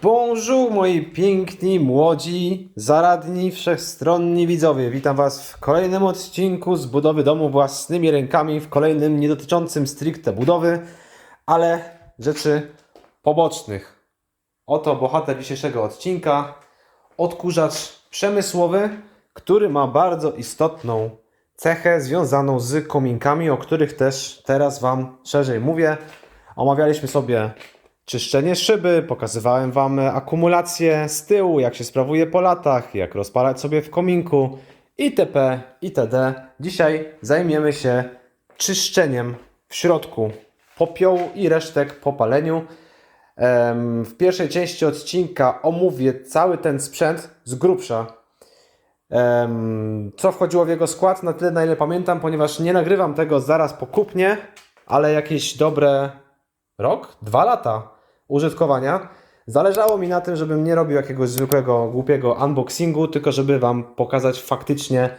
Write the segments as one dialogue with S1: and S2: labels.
S1: Bonjour moi piękni, młodzi, zaradni, wszechstronni widzowie. Witam Was w kolejnym odcinku z budowy domu własnymi rękami, w kolejnym nie dotyczącym stricte budowy, ale rzeczy pobocznych. Oto bohater dzisiejszego odcinka, odkurzacz przemysłowy, który ma bardzo istotną cechę związaną z kominkami, o których też teraz Wam szerzej mówię. Omawialiśmy sobie czyszczenie szyby, pokazywałem Wam akumulację z tyłu, jak się sprawuje po latach, jak rozpalać sobie w kominku itp. itd. Dzisiaj zajmiemy się czyszczeniem w środku popiołu i resztek po paleniu. W pierwszej części odcinka omówię cały ten sprzęt z grubsza. Co wchodziło w jego skład, na tyle na ile pamiętam, ponieważ nie nagrywam tego zaraz po kupnie, ale jakieś dobre rok, dwa lata użytkowania. Zależało mi na tym, żebym nie robił jakiegoś zwykłego, głupiego unboxingu, tylko żeby Wam pokazać faktycznie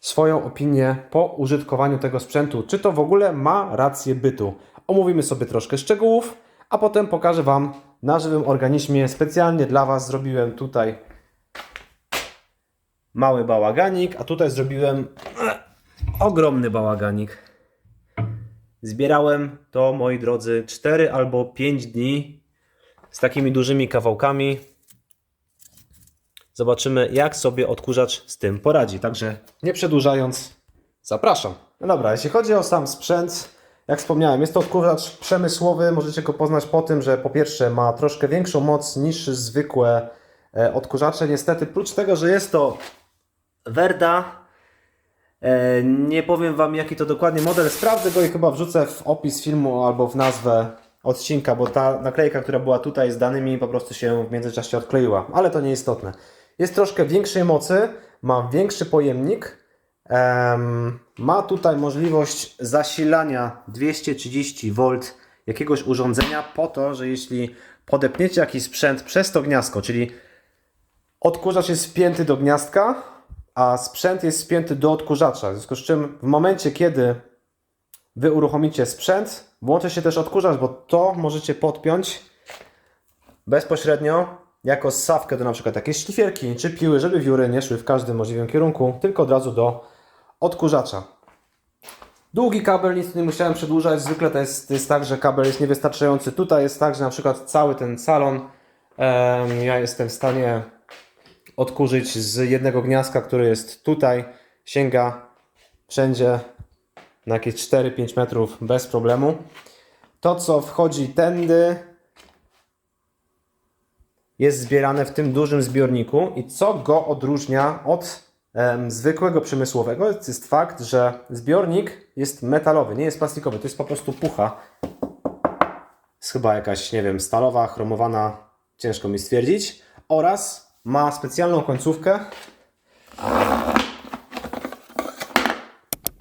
S1: swoją opinię po użytkowaniu tego sprzętu. Czy to w ogóle ma rację bytu? Omówimy sobie troszkę szczegółów, a potem pokażę Wam na żywym organizmie. Specjalnie dla Was zrobiłem tutaj mały bałaganik, a tutaj zrobiłem ogromny bałaganik. Zbierałem to, moi drodzy, 4 albo 5 dni z takimi dużymi kawałkami. Zobaczymy, jak sobie odkurzacz z tym poradzi. Także nie przedłużając, zapraszam. No dobra, jeśli chodzi o sam sprzęt, jak wspomniałem, jest to odkurzacz przemysłowy. Możecie go poznać po tym, że po pierwsze ma troszkę większą moc niż zwykłe e, odkurzacze. Niestety, prócz tego, że jest to Verda, E, Nie powiem Wam jaki to dokładnie model, sprawdzę go i chyba wrzucę w opis filmu albo w nazwę odcinka, bo ta naklejka, która była tutaj z danymi po prostu się w międzyczasie odkleiła, ale to nieistotne. Jest troszkę większej mocy, ma większy pojemnik, em, ma tutaj możliwość zasilania 230V jakiegoś urządzenia po to, że jeśli podepniecie jakiś sprzęt przez to gniazdko, czyli Odkurzacz jest wpięty do gniazdka, a sprzęt jest spięty do odkurzacza. W związku z czym w momencie, kiedy Wy uruchomicie sprzęt, włączy się też odkurzacz, bo to możecie podpiąć bezpośrednio jako ssawkę do na przykład jakiejś szlifierki czy piły, żeby wióry nie szły w każdym możliwym kierunku, tylko od razu do odkurzacza. Długi kabel, nic nie musiałem przedłużać. Zwykle to jest, jest tak, że kabel jest niewystarczający. Tutaj jest tak, że na przykład cały ten salon ja jestem w stanie odkurzyć z jednego gniazdka, który jest tutaj. Sięga wszędzie na jakieś 4-5 metrów bez problemu. To, co wchodzi tędy, jest zbierane w tym dużym zbiorniku. I co go odróżnia od em, zwykłego przemysłowego, jest fakt, że zbiornik jest metalowy, nie jest plastikowy. To jest po prostu pucha. Jest chyba jakaś, nie wiem, stalowa, chromowana, ciężko mi stwierdzić. Oraz ma specjalną końcówkę.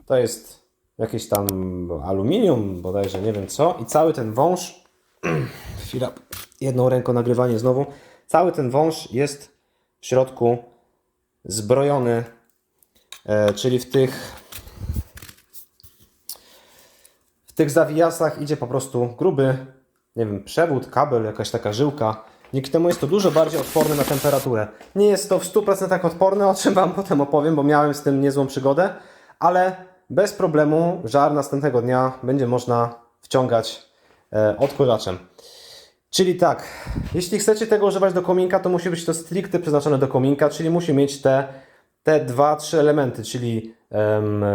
S1: To jest jakieś tam aluminium, bodajże nie wiem co. I cały ten wąż, chwila, jedną ręką nagrywanie znowu. Cały ten wąż jest w środku zbrojony, e, czyli w tych w tych zawijasach idzie po prostu gruby, nie wiem, przewód, kabel, jakaś taka żyłka. Dzięki temu jest to dużo bardziej odporne na temperaturę. Nie jest to w 100% odporne, o czym Wam potem opowiem, bo miałem z tym niezłą przygodę, ale bez problemu żar następnego dnia będzie można wciągać e, odkurzaczem. Czyli tak, jeśli chcecie tego używać do kominka, to musi być to stricte przeznaczone do kominka, czyli musi mieć te, te dwa, trzy elementy, czyli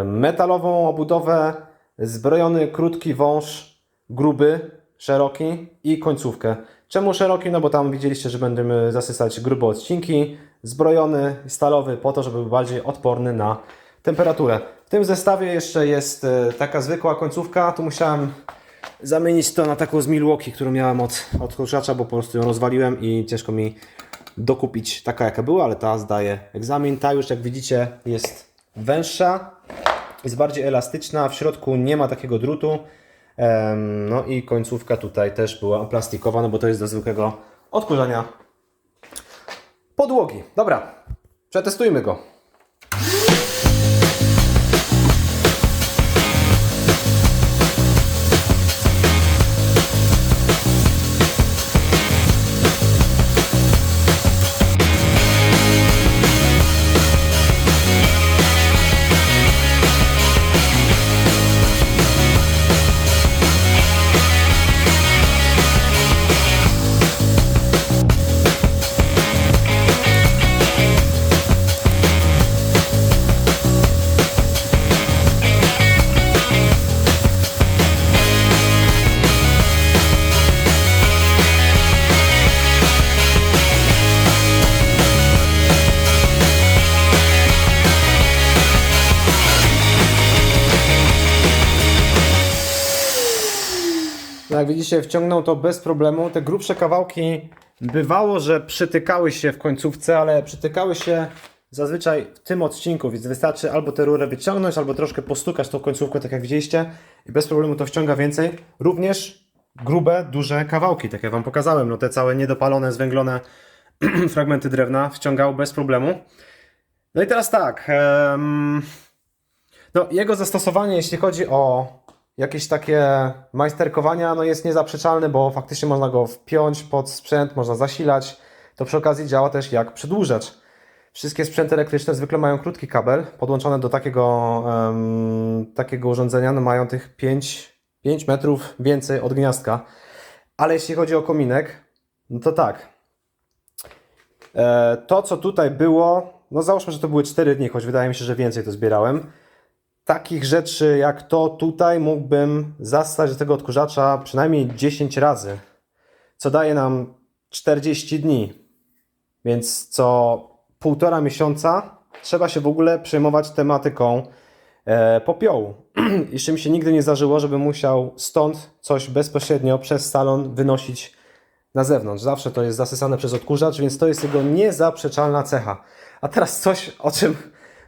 S1: metalową obudowę, zbrojony krótki wąż, gruby, szeroki i końcówkę. Czemu szeroki? No bo tam widzieliście, że będziemy zasysać grube odcinki, zbrojony, stalowy, po to, żeby był bardziej odporny na temperaturę. W tym zestawie jeszcze jest e, taka zwykła końcówka, tu musiałem zamienić to na taką z Milwaukee, którą miałem od odkurzacza, bo po prostu ją rozwaliłem i ciężko mi dokupić taka jaka była, ale ta zdaje egzamin. Ta już jak widzicie jest węższa, jest bardziej elastyczna, w środku nie ma takiego drutu. No i końcówka tutaj też była plastikowa, no bo to jest do zwykłego odkurzania podłogi. Dobra, przetestujmy go. No jak widzicie, wciągnął to bez problemu. Te grubsze kawałki bywało, że przytykały się w końcówce, ale przytykały się zazwyczaj w tym odcinku, więc wystarczy albo tę rurę wyciągnąć, albo troszkę postukać tą końcówkę, tak jak widzieliście, i bez problemu to wciąga więcej. Również grube, duże kawałki, tak jak Wam pokazałem, no te całe niedopalone, zwęglone fragmenty drewna wciągał bez problemu. No i teraz tak, em, no jego zastosowanie, jeśli chodzi o jakieś takie majsterkowania, no jest niezaprzeczalne, bo faktycznie można go wpiąć pod sprzęt, można zasilać. To przy okazji działa też jak przedłużacz. Wszystkie sprzęty elektryczne zwykle mają krótki kabel podłączony do takiego, em, takiego urządzenia, no mają tych 5, 5 metrów więcej od gniazdka. Ale jeśli chodzi o kominek, no to tak. E, to, co tutaj było, no załóżmy, że to były 4 dni, choć wydaje mi się, że więcej to zbierałem. Takich rzeczy jak to tutaj mógłbym zastać do tego odkurzacza przynajmniej 10 razy, co daje nam 40 dni. Więc co półtora miesiąca trzeba się w ogóle przejmować tematyką e, popiołu. Jeszcze mi się nigdy nie zdarzyło, żebym musiał stąd coś bezpośrednio przez salon wynosić na zewnątrz. Zawsze to jest zasysane przez odkurzacz, więc to jest jego niezaprzeczalna cecha. A teraz coś, o czym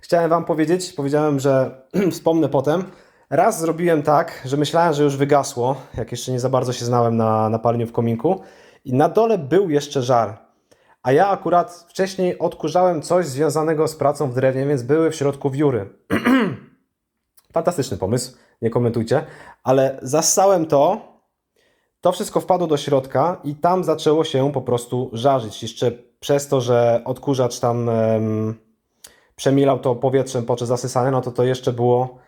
S1: chciałem Wam powiedzieć. Powiedziałem, że wspomnę potem. Raz zrobiłem tak, że myślałem, że już wygasło, jak jeszcze nie za bardzo się znałem na, na paleniu w kominku. I na dole był jeszcze żar. A ja akurat wcześniej odkurzałem coś związanego z pracą w drewnie, więc były w środku wióry. Fantastyczny pomysł, nie komentujcie. Ale zassałem to, to wszystko wpadło do środka i tam zaczęło się po prostu żarzyć. Jeszcze przez to, że odkurzacz tam przemilał to powietrzem podczas zasysania, no to to jeszcze było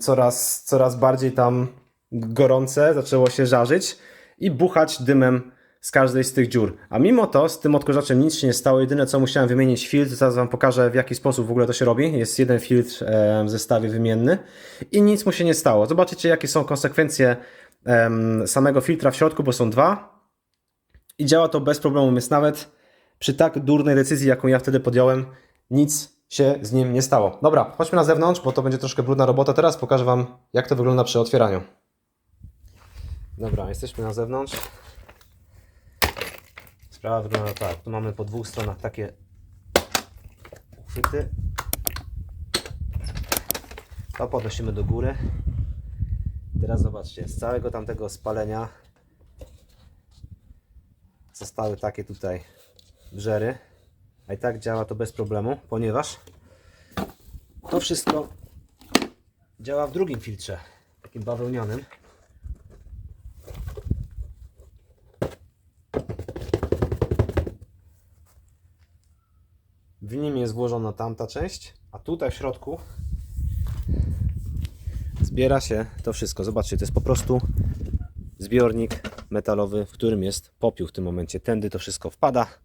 S1: coraz, coraz bardziej tam gorące, zaczęło się żarzyć i buchać dymem z każdej z tych dziur. A mimo to z tym odkurzaczem nic się nie stało. Jedyne co musiałem wymienić filtr, zaraz Wam pokażę w jaki sposób w ogóle to się robi. Jest jeden filtr w zestawie wymienny i nic mu się nie stało. Zobaczycie jakie są konsekwencje samego filtra w środku, bo są dwa i działa to bez problemu, więc nawet przy tak durnej decyzji, jaką ja wtedy podjąłem, nic się z nim nie stało. Dobra, chodźmy na zewnątrz, bo to będzie troszkę brudna robota. Teraz pokażę Wam, jak to wygląda przy otwieraniu. Dobra, jesteśmy na zewnątrz. Sprawa wygląda tak. Tu mamy po dwóch stronach takie uchwyty. To podnosimy do góry. Teraz zobaczcie, z całego tamtego spalenia zostały takie tutaj brzery. A i tak działa to bez problemu, ponieważ to wszystko działa w drugim filtrze, takim bawełnianym. W nim jest włożona tamta część, a tutaj w środku zbiera się to wszystko. Zobaczcie, to jest po prostu zbiornik metalowy, w którym jest popiół w tym momencie. Tędy to wszystko wpada.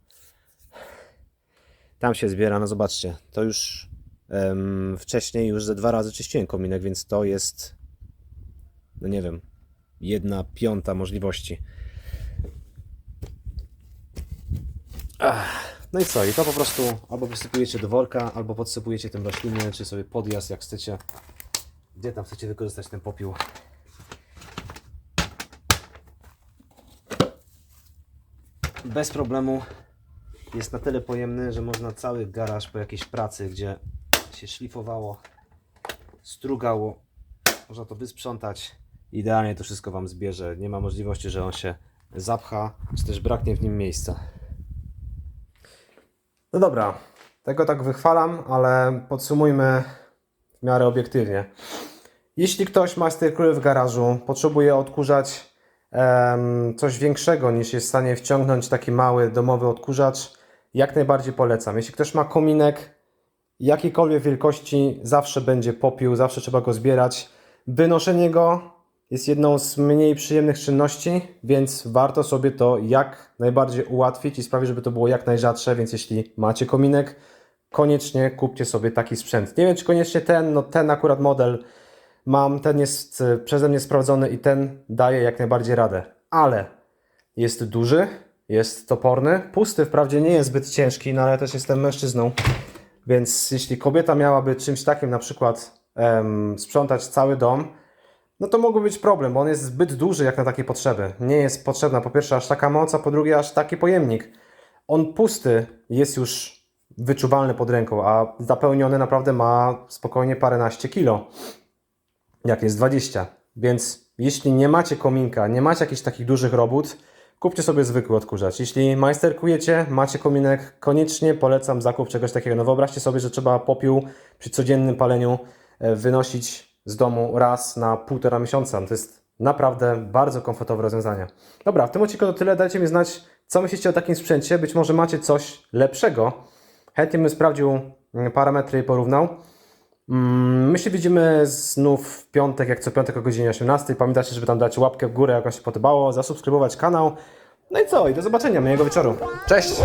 S1: Tam się zbiera, no zobaczcie, to już em, wcześniej już ze dwa razy czyściłem kominek, więc to jest, no nie wiem, jedna piąta możliwości. Ach, no i co, i to po prostu albo wysypujecie do worka, albo podsypujecie tym rośliny, czy sobie podjazd, jak chcecie, gdzie tam chcecie wykorzystać ten popiół. Bez problemu jest na tyle pojemny, że można cały garaż po jakiejś pracy, gdzie się szlifowało, strugało, można to wysprzątać. Idealnie to wszystko Wam zbierze. Nie ma możliwości, że on się zapcha, czy też braknie w nim miejsca. No dobra, tego tak wychwalam, ale podsumujmy w miarę obiektywnie. Jeśli ktoś ma sterkury w garażu, potrzebuje odkurzać em, coś większego niż jest w stanie wciągnąć taki mały domowy odkurzacz, jak najbardziej polecam. Jeśli ktoś ma kominek jakiejkolwiek wielkości, zawsze będzie popiół, zawsze trzeba go zbierać. Wynoszenie go jest jedną z mniej przyjemnych czynności, więc warto sobie to jak najbardziej ułatwić i sprawić, żeby to było jak najrzadsze. Więc jeśli macie kominek, koniecznie kupcie sobie taki sprzęt. Nie wiem, czy koniecznie ten, no ten akurat model mam, ten jest e, przeze mnie sprawdzony i ten daje jak najbardziej radę. Ale jest duży, jest toporny, pusty wprawdzie nie jest zbyt ciężki, no ale też jestem mężczyzną, więc jeśli kobieta miałaby czymś takim na przykład em, sprzątać cały dom, no to mógłby być problem, bo on jest zbyt duży jak na takie potrzeby. Nie jest potrzebna po pierwsze aż taka moc, a po drugie aż taki pojemnik. On pusty jest już wyczuwalny pod ręką, a zapełniony naprawdę ma spokojnie paręnaście kilo, jak jest 20. Więc jeśli nie macie kominka, nie macie jakichś takich dużych robót, kupcie sobie zwykły odkurzacz. Jeśli majsterkujecie, macie kominek, koniecznie polecam zakup czegoś takiego. No wyobraźcie sobie, że trzeba popiół przy codziennym paleniu e, wynosić z domu raz na półtora miesiąca. To jest naprawdę bardzo komfortowe rozwiązanie. Dobra, w tym odcinku to tyle. Dajcie mi znać, co myślicie o takim sprzęcie. Być może macie coś lepszego. Chętnie bym sprawdził mm, parametry i porównał. Mm, My się widzimy znów w piątek, jak co piątek o godzinie 18. Pamiętajcie, żeby tam dać łapkę w górę, jak się podobało, zasubskrybować kanał. No i co? I do zobaczenia, miłego wieczoru. Cześć!